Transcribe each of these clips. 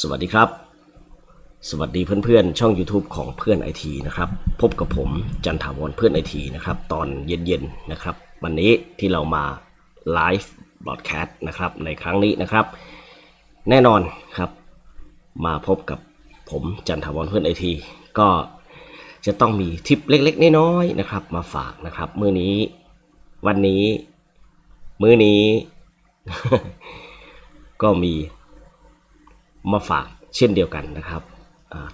สวัสดีครับ สวัสดีเพื่อนๆ ช่อง YouTube ของเพื่อนไอทีนะครับ พบกับผมจันถาวรเพื่อนไอทีนะครับ ตอนเย็นๆนะครับ วันนี้ที่เรามาไลฟ์บ o อ d แคสต์นะครับ ในครั้งนี้นะครับ แน่นอนครับ มาพบกับผมจันถาวรเพื่อนไอทีก็จะต้องมีทิปเล็กๆ น้อยๆนะครับ มาฝากนะครับ มื้อนี้วันนี้ มื้อนี้ ก็มีมาฝากเช่นเดียวกันนะครับ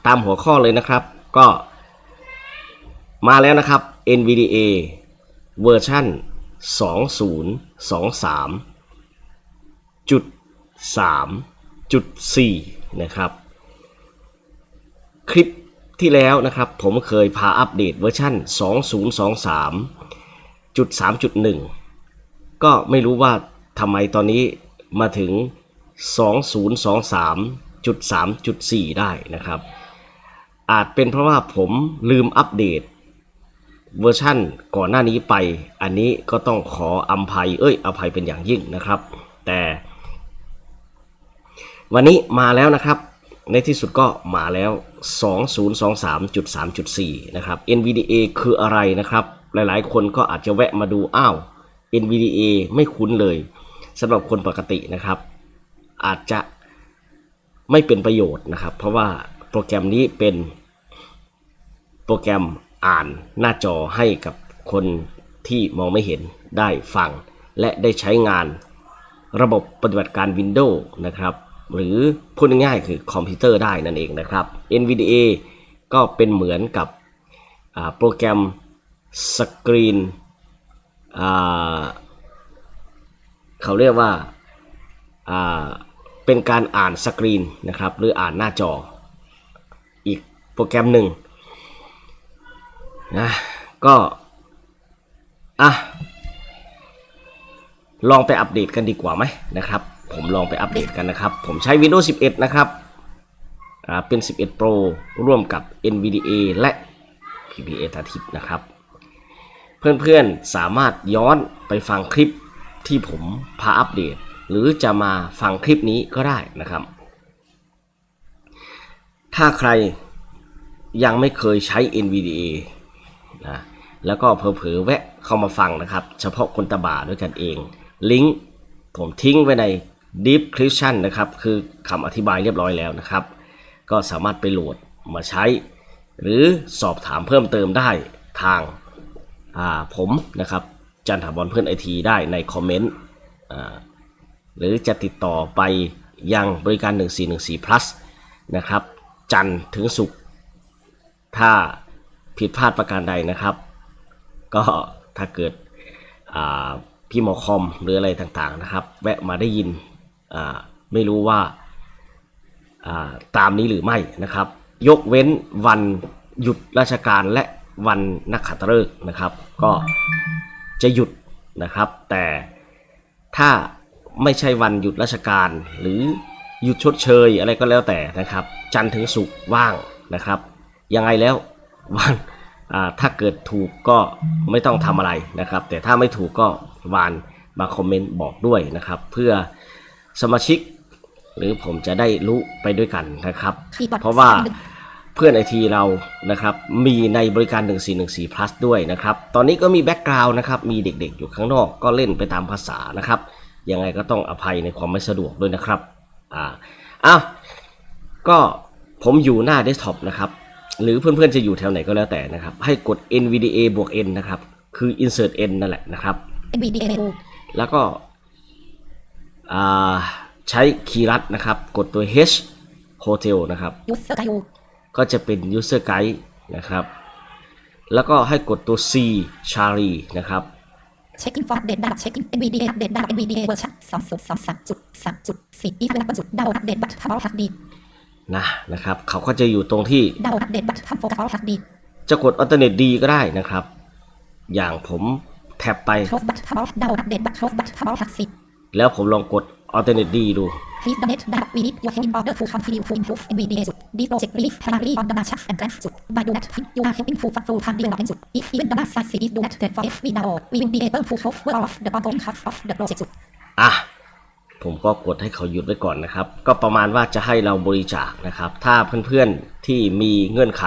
ตามหัวข้อเลยนะครับก็มาแล้วนะครับ NVDA เวอร์ชัน2023จุด3จุด4นะครับ คลิปที่แล้วนะครับผมเคยพาอัปเดตเวอร์ชัน2023จุด3.1 ก็ไม่รู้ว่าทำไมตอนนี้มาถึง 2023.3.4 ได้นะครับ อาจเป็นเพราะว่าผมลืมอัปเดต เวอร์ชั่นก่อนหน้านี้ไป อันนี้ก็ต้องขออภัย เอ้ยอภัยเป็นอย่างยิ่งนะครับ แต่ วันนี้มาแล้วนะครับ ในที่สุดก็มาแล้ว 2023.3.4 นะครับ NVDA คืออะไรนะครับ หลายๆ คนก็อาจจะแวะมาดู อ้าว NVDA ไม่คุ้นเลยสำหรับคนปกตินะครับ อาจจะไม่เป็นประโยชน์นะครับ เพราะว่าโปรแกรมนี้เป็นโปรแกรมอ่านหน้าจอให้กับคนที่มองไม่เห็นได้ฟัง และได้ใช้งานระบบปฏิบัติการ Windows นะครับ หรือพูดง่ายๆคือคอมพิวเตอร์ได้นั่นเองนะครับ NVDA ก็เป็นเหมือนกับโปรแกรมสกรีนเขาเรียกว่า เป็นการอ่านสกรีนนะครับหรืออ่านหน้าจอ อีกโปรแกรมหนึ่งนะก็อะลองไปอัปเดตกันดีกว่าไหมนะครับ ผมลองไปอัปเดตกันนะครับ ผมใช้ Windows 11 นะครับอ่าเป็น 11 Pro ร่วมกับ NVDA และ PPA ตาทิพนะครับ เพื่อนๆสามารถย้อนไปฟังคลิปที่ผมพาอัปเดต หรือจะมาฟังคลิปนี้ก็ได้นะครับ ถ้าใครยังไม่เคยใช้ NVDA นะแล้วก็เผลอๆแวะเข้ามาฟังนะครับ เฉพาะคนตาบาด้วยกันเอง ลิงก์ผมทิ้งไว้ใน description นะครับ คือคำอธิบายเรียบร้อยแล้วนะครับ ก็สามารถไปโหลดมาใช้ หรือสอบถามเพิ่มเติมได้ทางาผมนะครับ จันทบอลเพื่อนไอทีได้ในคอมเมนต์ หรือจะติดต่อไปยังบริการ 1414 plus นะครับ จันทร์ถึงศุกร์ถ้าผิดพลาดประการใดนะครับ ก็ถ้าเกิดพี่หมอคอมหรืออะไรต่างๆนะครับ แวะมาได้ยินไม่รู้ว่าตามนี้หรือไม่นะครับ ยกเว้นวันหยุดราชการและวันนักขัตฤกษ์นะครับ ก็จะหยุดนะครับ แต่ถ้า ไม่ใช่วันหยุดราชการ หรือหยุดชดเชยอะไรก็แล้วแต่นะครับ จันทร์ถึงศุกร์ว่างนะครับ ยังไงแล้ววันอ่าถ้าเกิดถูกก็ไม่ต้องทำอะไรนะครับ แต่ถ้าไม่ถูกก็วานมาคอมเมนต์บอกด้วยนะครับ เพื่อสมาชิก หรือผมจะได้รู้ไปด้วยกันนะครับ Keyboard เพราะว่าเพื่อนไอทีเรานะครับมีในบริการ 1414 plus ด้วยนะครับ ตอนนี้ก็มีแบ็กกราวน์นะครับ มีเด็กๆอยู่ข้างนอกก็เล่นไปตามภาษานะครับ ยังไงก็ต้องอภัยในความไม่สะดวกด้วยนะครับอ่าอ้าวก็ผมอยู่หน้าเดสก์ท็อปนะครับหรือเพื่อนๆจะอยู่แถวไหนก็แล้วแต่นะครับ ให้กด NVDA บวก N นะครับ คือ insert N นั่นแหละนะครับ NVDA menu แล้วก็อ่าใช้คีย์ลัดนะครับ กดตัว H Hotel นะครับ user guide ก็จะเป็น user guide นะครับ แล้วก็ให้กดตัว C Charlie นะครับ checking for update data checking NVDA update data NVDA เวอร์ชัน2023.3.4อีกแล้วบรรจุดาวน์อัปเดตบัตรทำเอาฮักดีนะนะครับเขาก็จะอยู่ตรงที่ดาวน์อัปเดตบัตรทำโฟกัสเอาฮักดีจะกด alternate D ก็ได้นะครับ อย่างผมแท็บไปครบบัตรทำเอาดาวน์อัปเดตบัตรครบบัตรทำเอาฮักสิแล้วผมลองกด alternate D ดู Please donate data we need your help in order to continue to improve NVDA จุด This project relief primarily on the marches and grants จุด By do that you are helping to fund full time development จุด If even the mass size is do that then for every dollar we will be able to cover off the ongoing cost of the project จุดอะผมก็กดให้เขาหยุดไว้ก่อนนะครับ ก็ประมาณว่าจะให้เราบริจาคนะครับ ถ้าเพื่อนๆที่มีเงื่อนไข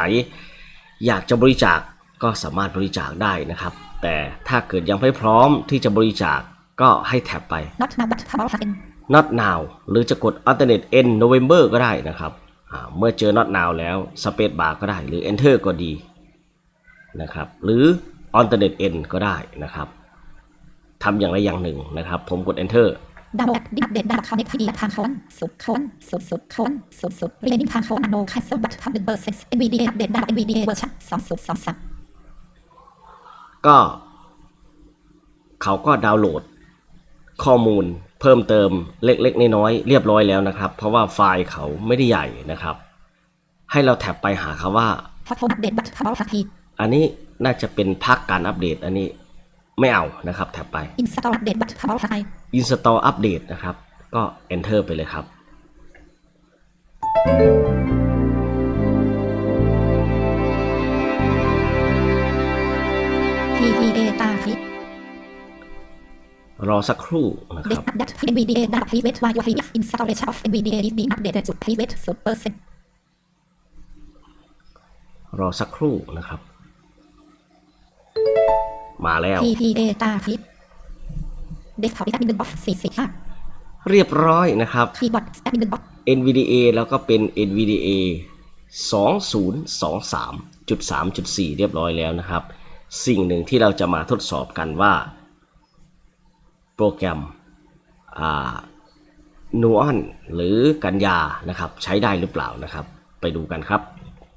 อยากจะบริจาคก็สามารถบริจาคได้นะครับ แต่ถ้าเกิดยังไม่พร้อมที่จะบริจาคก็ให้แท็บไป not now but how happen not now หรือจะกด alternate end November ก็ได้นะครับอ่าเมื่อเจอ not now แล้ว space bar ก็ได้ หรือ enter ก็ดีนะครับ หรือ alternate end ก็ได้นะครับทำอย่างใดอย่างหนึ่งนะครับ ผมกด enter ดาวน์โหลดดิอัปเดตดาวน์คอนเนคทีทางคอนสุดคอนสุดสุดคอนสุดสุดเรียนทางคอนโนคัสเซิลบัตทำหนึ่งเปอร์เซ็นต์ NVDA อัปเดตดาว NVDA เวอร์ชันสองสุดสองสามก็ เขาก็ดาวน์โหลดข้อมูล เพิ่มเติมเล็กๆน้อยๆเรียบร้อยแล้วนะครับ เพราะว่าไฟล์เขาไม่ได้ใหญ่นะครับ ให้เราแท็บไปหาคำว่าพอโทรอัปเดตบัตทาวทักทีอันนี้น่าจะเป็นพักการอัปเดต อันนี้ไม่เอานะครับ แท็บไปอินสตอลอัปเดตบัตทาวทักที install update นะครับ ก็ enter ไปเลยครับทีทีเอตาที รอสักครู่นะคเด็กรับอัปเดต NVDA ดาว private while your previous installation of NVDA is being updated จุด private สุดเปอร์เซ็นต์รอสักครู่นะครับ มาแล้วทีทีเอตาทีเดสก์ท็อปแอดมินบ็อกซ์สี่สี่ห้าเรียบร้อยนะครับคีย์บอร์ดแอดมินบ็อกซ์ NVDA แล้วก็เป็น NVDA 2023.3.4 เรียบร้อยแล้วนะครับ สิ่งหนึ่งที่เราจะมาทดสอบกันว่า โปรแกรมอ่านูออนหรือกันยานะครับ ใช้ได้หรือเปล่านะครับ ไปดูกันครับ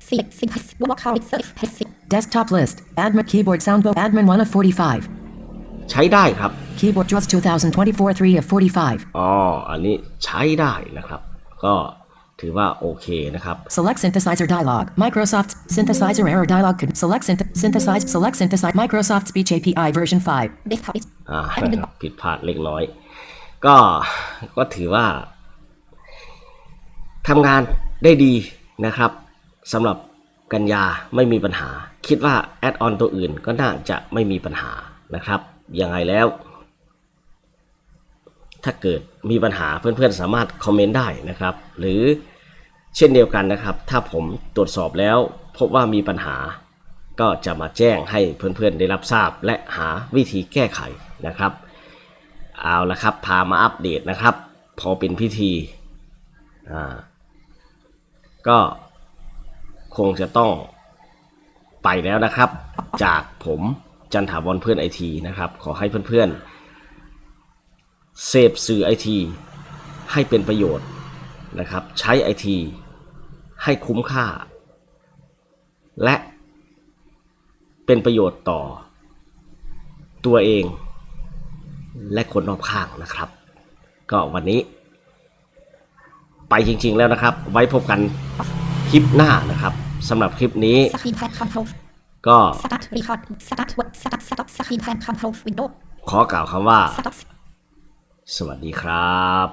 สี่สิบห้าบวกเขาเซอร์เพส Desktop list. Admin keyboard soundbow. Admin 1 of 45. ใช้ได้ครับ Keyboard draws 2024 3 of 45. อ๋อ อันนี้ใช้ได้นะครับ ก็ ถือว่าโอเคนะครับ Select synthesizer dialog. Microsoft synthesizer error dialog. Could select synth- synthesize. Select synthesize. Microsoft Speech API version 5. เดสก์ท็อปอ่าแอดมินบ็อกซ์ผิดพลาดเล็กน้อย ก็ก็ถือว่าทำงานได้ดีนะครับสำหรับกันยาไม่มีปัญหา คิดว่าแอดออนตัวอื่นก็น่าจะไม่มีปัญหานะครับ ยังไงแล้ว ถ้าเกิดมีปัญหาเพื่อนๆสามารถคอมเมนต์ได้นะครับ หรือเช่นเดียวกันนะครับ ถ้าผมตรวจสอบแล้วพบว่ามีปัญหา ก็จะมาแจ้งให้เพื่อนๆได้รับทราบ และหาวิธีแก้ไขนะครับ เอาละครับ พามาอัปเดตนะครับ พอเป็นพิธีอ่าก็คงจะต้องไปแล้วนะครับ จากผมจันถาวรเพื่อนไอทีนะครับ ขอให้เพื่อนๆ เสพสื่อไอทีให้เป็นประโยชน์นะครับ ใช้ไอทีให้คุ้มค่า และเป็นประโยชน์ต่อ ตัวเอง และคนรอบข้างนะครับ ก็วันนี้ ไปจริง ๆแล้วนะครับ ไว้พบกันคลิปหน้านะครับสำหรับคลิปนี้สกรีนแพนคอนโทรลก็สตาร์ทรีคอร์ดสตาร์ทเวิร์ดสตาร์ทสต็อปสกรีนแพนคอนโทรลวินโดว์ขอกล่าวคำว่า สวัสดีครับ